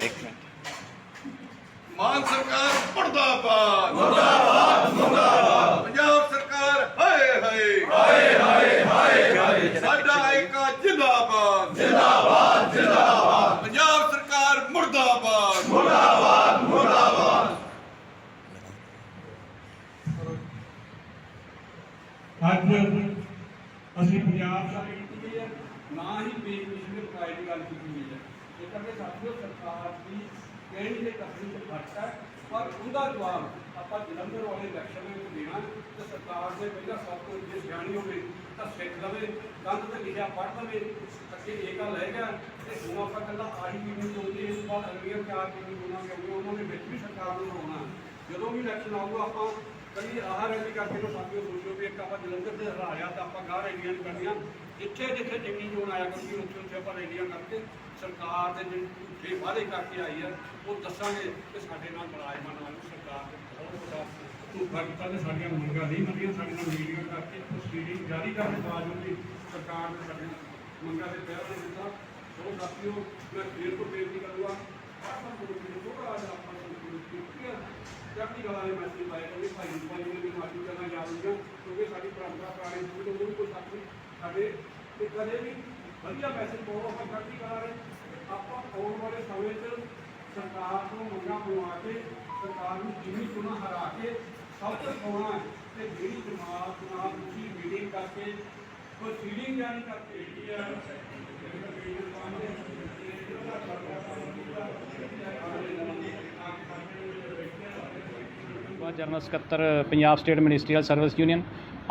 ਇੱਕ ਮਿੰਟ ਮਾਨ ਸਰਕਾਰ ਮੁਰਦਾਬਾਦ ਮੁਰਦਾਬਾਦ ਮੁਰਦਾਬਾਦ ਪੰਜਾਬ ਸਰਕਾਰ ਹਾਏ ਹਾਏ ਹਾਏ ਹਾਏ ਹਾਏ ਸਾਡਾ ਏਕਾ ਜਿੰਦਾਬਾਦ ਜਿੰਦਾਬਾਦ ਜਿੰਦਾਬਾਦ ਪੰਜਾਬ ਸਰਕਾਰ ਮੁਰਦਾਬਾਦ ਅੱਜ ਅਸੀਂ ਪੰਜਾਬ ਦਾ ਕੀਤੀ ਹੈ ਨਾ ਹੀ ਬੇਮਿਸ਼ਨ ਦੇ ਪ੍ਰਾਈਡ ਦੀ ਗੱਲ ਕੀਤੀ ਗਈ ਹੈ ਇਹ ਕਰਕੇ ਸਾਥੀਓ ਸਰਕਾਰ ਦੀ ਕਹਿਣੀ ਦੇ ਕਥਨ ਤੇ ਘੱਟ ਹੈ ਪਰ ਉਹਦਾ ਜਵਾਬ ਆਪਾਂ ਜਲੰਧਰ ਵਾਲੇ ਇਲੈਕਸ਼ਨ ਵਿੱਚ ਦੇਣਾ ਤੇ ਸਰਕਾਰ ਦੇ ਪਹਿਲਾਂ ਸਭ ਤੋਂ ਜੇ ਸਿਆਣੀ ਹੋਵੇ ਤਾਂ ਸਿੱਖ ਲਵੇ, ਕੰਧ ਤੇ ਲਿਖਿਆ ਪੜ੍ਹ ਲਵੇ, ਅੱਗੇ ਇਹ ਗੱਲ ਹੈਗਾ ਗਿਆ ਤੇ ਹੁਣ ਆਪਾਂ ਕੱਲਾ ਆਹੀ ਮੀਟਿੰਗ ਚੋਂਦੇ ਇਸ ਤੋਂ ਬਾਅਦ ਅਗਲੀਆਂ ਚਾਰ ਮੀਟਿੰਗ ਹੋਣਾ ਕਿਉਂਕਿ ਉਹਨਾਂ ਦੇ ਵਿੱਚ ਵੀ ਸਰਕਾਰ ਨੂੰ ਹੋਣਾ ਜਦੋਂ ਵੀ ਇਲੈਕਸ਼ਨ ਆਊਗਾ, ਆਪਾਂ ਕਈ ਆਹ ਰੈਲੀ ਕਰਕੇ ਨੂੰ ਸਾਥੀਓ ਸੋਚੋ ਵੀ ਇੱਕ ਆਪਾਂ ਜਲੰਧਰ ਤੇ ਹਰਾਇਆ ਤਾਂ ਆਪਾਂ ਗਾਹ ਰੈਲੀਆਂ ਨਹੀਂ ਕਰਨੀਆਂ। ਜਿੱਥੇ ਜਿੱਥੇ ਜਿੰਨੀ ਚੋਣ ਆਇਆ ਕਰਦੀ, ਉੱਥੇ ਉੱਥੇ ਆਪਾਂ ਰੈਲੀਆਂ ਕਰਕੇ ਸਰਕਾਰ ਦੇ ਜਿਹੜੇ ਝੂਠੇ ਵਾਅਦੇ ਕਰਕੇ ਆਈ ਹੈ, ਉਹ ਦੱਸਾਂਗੇ ਕਿ ਸਾਡੇ ਨਾਲ ਮੁਲਾਜ਼ਮਾਂ ਨਾਲ ਸਰਕਾਰ ਦੇ ਬਹੁਤ ਵੱਡਾ ਧੋਖਾ ਕੀਤਾ ਤੇ ਸਾਡੀਆਂ ਮੰਗਾਂ ਨਹੀਂ ਮੰਨੀਆਂ, ਸਾਡੇ ਨਾਲ ਮੀਟਿੰਗਾਂ ਕਰਕੇ ਪ੍ਰੋਸੀਡਿੰਗ ਜਾਰੀ ਕਰਨ ਦੇ ਬਾਵਜੂਦ ਵੀ ਸਰਕਾਰ ਨੇ ਸਾਡੀਆਂ ਮੰਗਾਂ ਦੇ ਪਹਿਲ ਨਹੀਂ ਦਿੱਤਾ। ਸੋ ਸਾਥੀਓ, ਮੈਂ ਫੇਰ ਤੋਂ ਬੇਨਤੀ ਕਰੂੰਗਾ, ਆਪਾਂ ਨੂੰ ਥੋੜਾ ਜਿਹਾ ਆਪਾਂ ਨੂੰ ਕਿਉਂਕਿ ਜਾਤੀ ਵਾਲਾ ਮੈਸੇਜ ਪਾਇਆ ਕਿ ਭਾਈ ਭਾਈ ਨੇ ਵੀ ਮਾਫੀ ਕਰਨਾ ਯਾਦ ਕਿਉਂਕਿ ਸਾਡੀ ਪਰੰਪਰਾ ਪੁਰਾਣੀ ਸੀ ਤੇ ਉਹ ਕੋਈ ਸਾਥੀ ਸਾਡੇ ਤੇ ਕਦੇ ਵੀ ਵਧੀਆ ਮੈਸੇਜ ਪਾਓ ਆਪਾਂ ਜਾਤੀ ਕਰਾ ਰਹੇ ਆਪਾਂ ਆਉਣ ਵਾਲੇ ਸਮੇਂ 'ਚ ਸਰਕਾਰ ਨੂੰ ਮੰਗਾਂ ਪਵਾ ਕੇ, ਸਰਕਾਰ ਨੂੰ ਜਿੰਨੀ ਚੁਣਾ ਹਰਾ ਕੇ ਸਭ ਤੋਂ ਪਾਉਣਾ ਹੈ ਤੇ ਜਿਹੜੀ ਜਮਾਤ ਨਾਲ ਤੁਸੀਂ ਮੀਟਿੰਗ ਕਰਕੇ, ਕੋਈ ਫੀਲਿੰਗ ਜਾਰੀ ਕਰਕੇ ਜਿਹੜੀ ਆ ਜਨਰਲ ਸਕੱਤਰ, Punjab state ministerial service union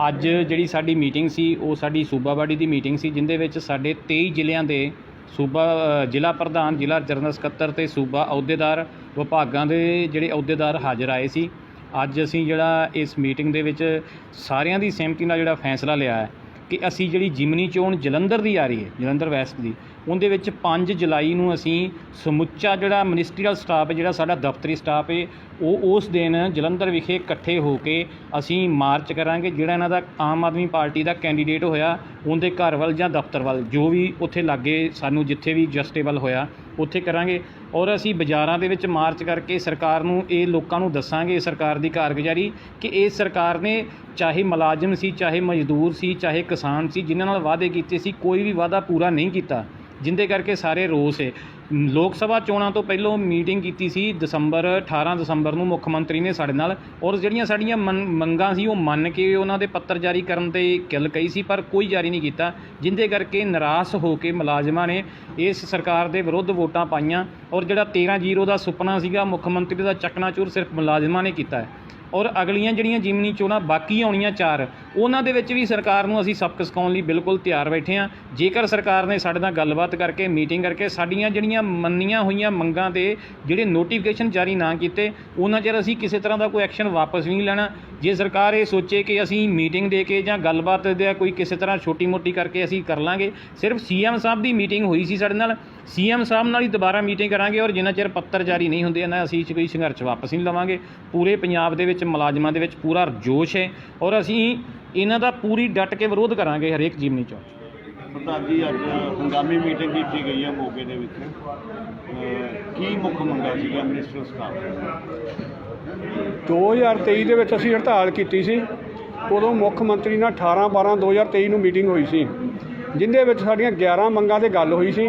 ਅੱਜ ਜਿਹੜੀ ਸਾਡੀ ਮੀਟਿੰਗ ਸੀ, ਉਹ ਸਾਡੀ ਸੂਬਾ ਬਾਡੀ ਦੀ ਮੀਟਿੰਗ ਸੀ, ਜਿੰਦੇ ਵਿੱਚ ਸਾਡੇ 23 ਜ਼ਿਲ੍ਹਿਆਂ ਦੇ ਸੂਬਾ ਜ਼ਿਲ੍ਹਾ ਪ੍ਰਧਾਨ, ਜ਼ਿਲ੍ਹਾ ਜਨਰਲ ਸਕੱਤਰ ਤੇ ਸੂਬਾ ਅਹੁਦੇਦਾਰ, ਵਿਭਾਗਾਂ ਦੇ ਜਿਹੜੇ ਅਹੁਦੇਦਾਰ ਹਾਜ਼ਰ ਆਏ ਸੀ। ਅੱਜ ਅਸੀਂ ਜਿਹੜਾ ਇਸ ਮੀਟਿੰਗ ਦੇ ਵਿੱਚ ਸਾਰਿਆਂ ਦੀ ਸਹਿਮਤੀ ਨਾਲ ਜਿਹੜਾ ਫੈਸਲਾ ਲਿਆ ਹੈ ਕਿ ਅਸੀਂ ਜਿਹੜੀ ਜਿਮਨੀ ਚੋਣ ਜਲੰਧਰ ਦੀ ਆ ਰਹੀ ਹੈ, ਜਲੰਧਰ ਵੈਸਟ ਦੀ, ਉਹਦੇ ਵਿੱਚ 5 ਜੁਲਾਈ ਨੂੰ ਅਸੀਂ ਸਮੁੱਚਾ ਜਿਹੜਾ ਮਿਨਿਸਟਰੀਅਲ ਸਟਾਫ ਹੈ, ਜਿਹੜਾ ਸਾਡਾ ਦਫ਼ਤਰੀ ਸਟਾਫ ਹੈ, ਉਹ ਉਸ ਦਿਨ ਜਲੰਧਰ ਵਿਖੇ ਇਕੱਠੇ ਹੋ ਕੇ ਅਸੀਂ ਮਾਰਚ ਕਰਾਂਗੇ, ਜਿਹੜਾ ਇਹਨਾਂ ਦਾ ਆਮ ਆਦਮੀ ਪਾਰਟੀ ਦਾ ਕੈਂਡੀਡੇਟ ਹੋਇਆ, ਉਹਦੇ ਘਰ ਵੱਲ ਜਾਂ ਦਫ਼ਤਰ ਵੱਲ, ਜੋ ਵੀ ਉੱਥੇ ਲਾਗੇ ਸਾਨੂੰ ਜਿੱਥੇ ਵੀ ਜਸਟੇਬਲ ਹੋਇਆ, ਉੱਥੇ ਕਰਾਂਗੇ। ਔਰ ਅਸੀਂ ਬਾਜ਼ਾਰਾਂ ਦੇ ਵਿੱਚ ਮਾਰਚ ਕਰਕੇ ਸਰਕਾਰ ਨੂੰ, ਇਹ ਲੋਕਾਂ ਨੂੰ ਦੱਸਾਂਗੇ ਸਰਕਾਰ ਦੀ ਕਾਰਗੁਜ਼ਾਰੀ, ਕਿ ਇਹ ਸਰਕਾਰ ਨੇ ਚਾਹੇ ਮੁਲਾਜ਼ਮ ਸੀ, ਚਾਹੇ ਮਜ਼ਦੂਰ ਸੀ, ਚਾਹੇ ਕਿਸਾਨ ਸੀ, ਜਿਨ੍ਹਾਂ ਨਾਲ ਵਾਅਦੇ ਕੀਤੇ ਸੀ, ਕੋਈ ਵੀ ਵਾਅਦਾ ਪੂਰਾ ਨਹੀਂ ਕੀਤਾ, ਜਿੰਦੇ ਕਰਕੇ ਸਾਰੇ ਰੋਸ ਹੈ ਲੋਕ ਸਭਾ ਚੋਣਾਂ ਤੋਂ ਪਹਿਲਾਂ ਮੀਟਿੰਗ ਕੀਤੀ ਸੀ ਦਸੰਬਰ 18 ਦਸੰਬਰ ਨੂੰ ਮੁੱਖ ਮੰਤਰੀ ਨੇ ਸਾਡੇ ਨਾਲ ਔਰ ਜਿਹੜੀਆਂ ਸਾਡੀਆਂ ਮਨ- ਮੰਗਾਂ ਸੀ ਉਹ ਮੰਨ ਕੇ ਉਹਨਾਂ ਦੇ ਪੱਤਰ ਜਾਰੀ ਕਰਨ ਤੇ ਗੱਲ ਕਹੀ ਸੀ, ਪਰ ਕੋਈ ਜਾਰੀ ਨਹੀਂ ਕੀਤਾ, ਜਿੰਦੇ ਕਰਕੇ ਨਿਰਾਸ਼ ਹੋ ਕੇ ਮੁਲਾਜ਼ਮਾਂ ਨੇ ਇਸ ਸਰਕਾਰ ਦੇ ਵਿਰੁੱਧ ਵੋਟਾਂ ਪਾਈਆਂ ਔਰ ਜਿਹੜਾ 13 ਜ਼ੀਰੋ ਦਾ ਸੁਪਨਾ ਸੀਗਾ ਮੁੱਖ ਮੰਤਰੀ ਦਾ ਚੱਕਣਾ ਚੂਰ ਸਿਰਫ ਮੁਲਾਜ਼ਮਾਂ ਨੇ ਕੀਤਾ ਹੈ। ਔਰ ਅਗਲੀਆਂ ਜਿਹੜੀਆਂ ਜਿਮਨੀ ਚੋਣਾਂ ਬਾਕੀ ਆਉਣੀਆਂ ਚਾਰ, ਉਹਨਾਂ ਦੇ ਵਿੱਚ ਵੀ ਸਰਕਾਰ ਨੂੰ ਅਸੀਂ ਸਬਕ ਸਿਖਾਉਣ ਲਈ ਬਿਲਕੁਲ ਤਿਆਰ ਬੈਠੇ ਹਾਂ। ਜੇਕਰ ਸਰਕਾਰ ਨੇ ਸਾਡੇ ਨਾਲ ਗੱਲਬਾਤ ਕਰਕੇ, ਮੀਟਿੰਗ ਕਰਕੇ ਸਾਡੀਆਂ ਜਿਹੜੀਆਂ ਮੰਨੀਆਂ ਹੋਈਆਂ ਮੰਗਾਂ ਤੇ ਜਿਹੜੇ ਨੋਟੀਫਿਕੇਸ਼ਨ ਜਾਰੀ ਨਾ ਕੀਤੇ, ਉਹਨਾਂ ਚਿਰ ਅਸੀਂ ਕਿਸੇ ਤਰ੍ਹਾਂ ਦਾ ਕੋਈ ਐਕਸ਼ਨ ਵਾਪਸ ਨਹੀਂ ਲੈਣਾ। ਜੇ ਸਰਕਾਰ ਇਹ ਸੋਚੇ ਕਿ ਅਸੀਂ ਮੀਟਿੰਗ ਦੇ ਕੇ ਜਾਂ ਗੱਲਬਾਤ ਦੇ ਕੋਈ ਕਿਸੇ ਤਰ੍ਹਾਂ ਛੋਟੀ ਮੋਟੀ ਕਰਕੇ ਅਸੀਂ ਕਰ ਲਾਂਗੇ, ਸਿਰਫ ਸੀਐਮ ਸਾਹਿਬ ਦੀ ਮੀਟਿੰਗ ਹੋਈ ਸੀ ਸਾਡੇ ਨਾਲ। ਸੀਐਮ ਸਾਹਿਬ ਨਾਲ ਹੀ ਦੁਬਾਰਾ ਮੀਟਿੰਗ ਕਰਾਂਗੇ ਔਰ ਜਿੰਨਾ ਚਿਰ ਪੱਤਰ ਜਾਰੀ ਨਹੀਂ ਹੁੰਦੇ, ਇਹਨਾਂ ਅਸੀਂ ਕੋਈ ਸੰਘਰਸ਼ ਵਾਪਸ ਨਹੀਂ ਲਵਾਂਗੇ। ਪੂਰੇ ਪੰਜਾਬ ਦੇ ਵਿੱਚ ਮੁਲਾਜ਼ਮਾਂ ਦੇ ਵਿੱਚ ਪੂਰਾ ਜੋਸ਼ ਹੈ ਔਰ ਅਸੀਂ ਇਹਨਾਂ ਦਾ ਪੂਰੀ ਡਟ ਕੇ ਵਿਰੋਧ ਕਰਾਂਗੇ ਹਰੇਕ ਚੋਣ 'ਚ। ਪ੍ਰਧਾਨ ਜੀ ਅੱਜ ਹੰਗਾਮੀ ਮੀਟਿੰਗ ਕੀਤੀ ਗਈ ਹੈ ਮੋਗੇ ਦੇ ਵਿੱਚ। ਕੀ ਮੁੱਖ ਮੰਗਾ ਸੀਗਾ ਮਿਨਿਸਟਰ ਸਟਾਫ 2023 ਦੇ ਵਿੱਚ ਅਸੀਂ ਹੜਤਾਲ ਕੀਤੀ ਸੀ। ਉਦੋਂ ਮੁੱਖ ਮੰਤਰੀ ਨਾਲ 18 12 2023 ਨੂੰ ਮੀਟਿੰਗ ਹੋਈ ਸੀ। ਜਿੰਦੇ ਵਿੱਚ ਸਾਡੀਆਂ 11 ਮੰਗਾਂ ਤੇ ਗੱਲ ਹੋਈ ਸੀ।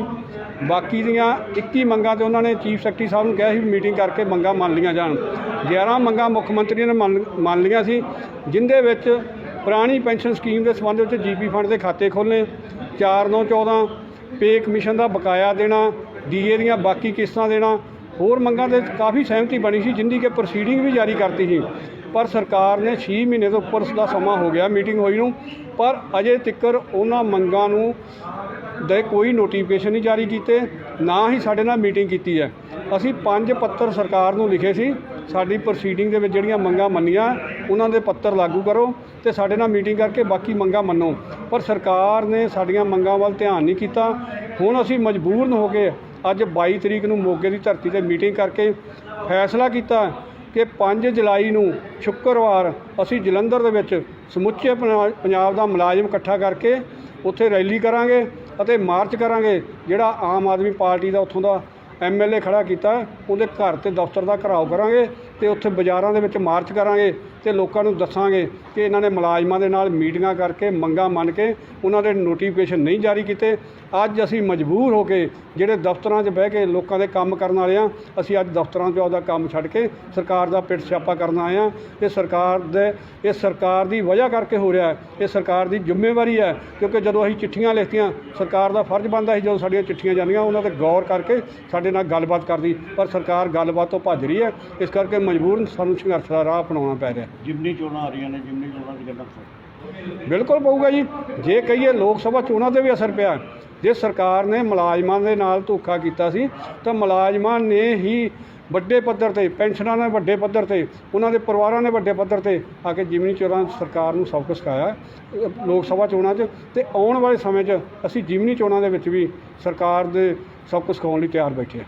ਬਾਕੀ ਦੀਆਂ 21 ਮੰਗਾਂ ਤੇ ਉਹਨਾਂ ਨੇ ਚੀਫ ਸੈਕਟਰੀ ਸਾਹਿਬ ਨੂੰ ਕਿਹਾ ਸੀ ਮੀਟਿੰਗ ਕਰਕੇ ਮੰਗਾਂ ਮੰਨ ਲਈਆਂ ਜਾਣ। 11 ਮੰਗਾਂ ਮੁੱਖ ਮੰਤਰੀ ਨੇ ਮੰਨ ਮੰਨ ਲਈਆਂ ਸੀ, ਜਿੰਦੇ ਵਿੱਚ ਪੁਰਾਣੀ ਪੈਨਸ਼ਨ ਸਕੀਮ ਦੇ ਸੰਬੰਧ ਵਿੱਚ ਜੀਪੀ ਫੰਡ ਦੇ ਖਾਤੇ ਖੋਲ੍ਹਣੇ 4 9 14 ਪੇ ਕਮਿਸ਼ਨ ਦਾ ਬਕਾਇਆ ਦੇਣਾ ਡੀਏ ਦੀਆਂ ਬਾਕੀ ਕਿਸ਼ਤਾਂ ਦੇਣਾ, ਹੋਰ ਮੰਗਾਂ ਤੇ ਕਾਫੀ ਸਹਿਮਤੀ ਬਣੀ ਸੀ ਜਿੰਦੀ ਕਿ ਪ੍ਰੋਸੀਡਿੰਗ ਵੀ ਜਾਰੀ ਕਰਤੀ ਸੀ। ਪਰ ਸਰਕਾਰ ਨੇ 6 ਮਹੀਨੇ ਤੋਂ ਉੱਪਰ ਦਾ ਸਮਾਂ ਹੋ ਗਿਆ ਮੀਟਿੰਗ ਹੋਈ ਨੂੰ, ਪਰ ਅਜੇ ਤੱਕਰ ਉਹਨਾਂ ਮੰਗਾਂ ਨੂੰ ਦੇ ਕੋਈ ਨੋਟੀਫਿਕੇਸ਼ਨ ਨਹੀਂ ਜਾਰੀ ਕੀਤੇ, ਨਾ ਹੀ ਸਾਡੇ ਨਾਲ ਮੀਟਿੰਗ ਕੀਤੀ ਹੈ। ਅਸੀਂ ਪੰਜ ਪੱਤਰ ਸਰਕਾਰ ਨੂੰ ਲਿਖੇ ਸੀ, ਸਾਡੀ ਪ੍ਰੋਸੀਡਿੰਗ ਦੇ ਵਿੱਚ ਜਿਹੜੀਆਂ ਮੰਗਾਂ ਮੰਨੀਆਂ, ਉਹਨਾਂ ਦੇ ਪੱਤਰ ਲਾਗੂ ਕਰੋ ਤੇ ਸਾਡੇ ਨਾਲ ਮੀਟਿੰਗ ਕਰਕੇ ਬਾਕੀ ਮੰਗਾਂ ਮੰਨੋ। ਪਰ ਸਰਕਾਰ ਨੇ ਸਾਡੀਆਂ ਮੰਗਾਂ ਵੱਲ ਧਿਆਨ ਨਹੀਂ ਕੀਤਾ। ਹੁਣ ਅਸੀਂ ਮਜਬੂਰਨ ਹੋ ਕੇ ਅੱਜ 22 ਤਰੀਕ ਨੂੰ ਮੋਗੇ ਦੀ ਧਰਤੀ ਤੇ ਮੀਟਿੰਗ ਕਰਕੇ ਫੈਸਲਾ ਕੀਤਾ ਕਿ 5 ਜੁਲਾਈ ਨੂੰ ਸ਼ੁੱਕਰਵਾਰ ਅਸੀਂ ਜਲੰਧਰ ਦੇ ਵਿੱਚ ਸਮੁੱਚੇ ਪਨਾ- ਪੰਜਾਬ ਦਾ ਮੁਲਾਜ਼ਮ ਇਕੱਠਾ ਕਰਕੇ ਉੱਥੇ ਰੈਲੀ ਕਰਾਂਗੇ। ਅਤੇ ਮਾਰਚ ਕਰਾਂਗੇ ਜਿਹੜਾ ਆਮ ਆਦਮੀ ਪਾਰਟੀ ਦਾ ਉੱਥੋਂ ਦਾ ਐਮਐਲਏ ਖੜਾ ਕੀਤਾ, ਉਹਦੇ ਘਰ ਤੇ ਦਫ਼ਤਰ ਦਾ ਘਰਾਓ ਕਰਾਂਗੇ ਤੇ ਉੱਥੇ ਬਾਜ਼ਾਰਾਂ ਦੇ ਵਿੱਚ ਮਾਰਚ ਕਰਾਂਗੇ ਤੇ ਲੋਕਾਂ ਨੂੰ ਦੱਸਾਂਗੇ ਕਿ ਇਹਨਾਂ ਨੇ ਮੁਲਾਜ਼ਮਾਂ ਦੇ ਨਾਲ ਮੀਟਿੰਗਾਂ ਕਰਕੇ ਮੰਗਾਂ ਮੰਨ ਕੇ ਉਹਨਾਂ ਦੇ ਨੋਟੀਫਿਕੇਸ਼ਨ ਨਹੀਂ ਜਾਰੀ ਕੀਤੇ। ਅੱਜ ਅਸੀਂ ਮਜਬੂਰ ਹੋ ਕੇ ਜਿਹੜੇ ਦਫ਼ਤਰਾਂ 'ਚ ਬਹਿ ਕੇ ਲੋਕਾਂ ਦੇ ਕੰਮ ਕਰਨ ਵਾਲੇ ਆ ਅਸੀਂ ਅੱਜ ਦਫ਼ਤਰਾਂ 'ਚ ਆਪਦਾ ਕੰਮ ਛੱਡ ਕੇ ਸਰਕਾਰ ਦਾ ਪਿੱਟ ਸਿਆਪਾ ਕਰਨ ਆਏ ਆ ਇਹ ਸਰਕਾਰ ਦੇ, ਇਹ ਸਰਕਾਰ ਦੀ ਵਜ੍ਹਾ ਕਰਕੇ ਹੋ ਰਿਹਾ ਹੈ, ਇਹ ਸਰਕਾਰ ਦੀ ਜ਼ਿੰਮੇਵਾਰੀ ਹੈ, ਕਿਉਂਕਿ ਜਦੋਂ ਅਸੀਂ ਚਿੱਠੀਆਂ ਲਿਖਤੀਆਂ, ਸਰਕਾਰ ਦਾ ਫਰਜ਼ ਬਣਦਾ ਸੀ ਜਦੋਂ ਸਾਡੀਆਂ ਚਿੱਠੀਆਂ ਜਾਂਦੀਆਂ, ਉਹਨਾਂ ਤੇ ਗੌਰ ਕਰਕੇ ਸਾਡੇ ਨਾਲ ਗੱਲਬਾਤ ਕਰਦੀ ਪਰ ਸਰਕਾਰ ਗੱਲਬਾਤ ਤੋਂ ਭੱਜ ਰਹੀ ਹੈ। ਇਸ ਕਰਕੇ ਮਜਬੂਰਨ ਸਾਨੂੰ ਸੰਘਰਸ਼ ਦਾ ਰਾਹ ਅਪਣਾਉਣਾ ਪੈ ਰਿਹਾ। ਜਿਮਨੀ ਚੋਣਾਂ ਆ ਰਹੀਆਂ ਨੇ ਜਿਮਨੀ ਚੋਣਾਂ ਦੀ ਫ਼ਰਕ ਬਿਲਕੁਲ ਪਊਗਾ ਜੀ। ਜੇ ਕਹੀਏ ਲੋਕ ਸਭਾ ਚੋਣਾਂ ਤੇ ਵੀ ਅਸਰ ਪਿਆ ਜੇ ਸਰਕਾਰ ਨੇ ਮੁਲਾਜ਼ਮਾਂ ਦੇ ਨਾਲ ਧੋਖਾ ਕੀਤਾ ਸੀ ਤਾਂ ਮੁਲਾਜ਼ਮਾਂ ਨੇ ਹੀ ਵੱਡੇ ਪੱਧਰ ਤੇ ਪੈਨਸ਼ਨਾਂ ਨੇ ਵੱਡੇ ਪੱਧਰ ਤੇ ਉਹਨਾਂ ਦੇ ਪਰਿਵਾਰਾਂ ਨੇ ਵੱਡੇ ਪੱਧਰ ਤੇ ਆ ਕੇ ਜਿਮਨੀ ਚੋਣਾਂ ਸਰਕਾਰ ਨੂੰ ਸਬਕ ਸਿਖਾਇਆ ਲੋਕ ਸਭਾ ਚੋਣਾਂ 'ਚ। ਤੇ ਆਉਣ ਵਾਲੇ ਸਮੇਂ 'ਚ ਅਸੀਂ ਜਿਮਨੀ ਚੋਣਾਂ ਦੇ ਵਿੱਚ ਵੀ ਸਰਕਾਰ ਦੇ ਸਭ ਸਬਕ ਖਾਉਣ ਲਈ ਤਿਆਰ ਬੈਠੇ ਆ।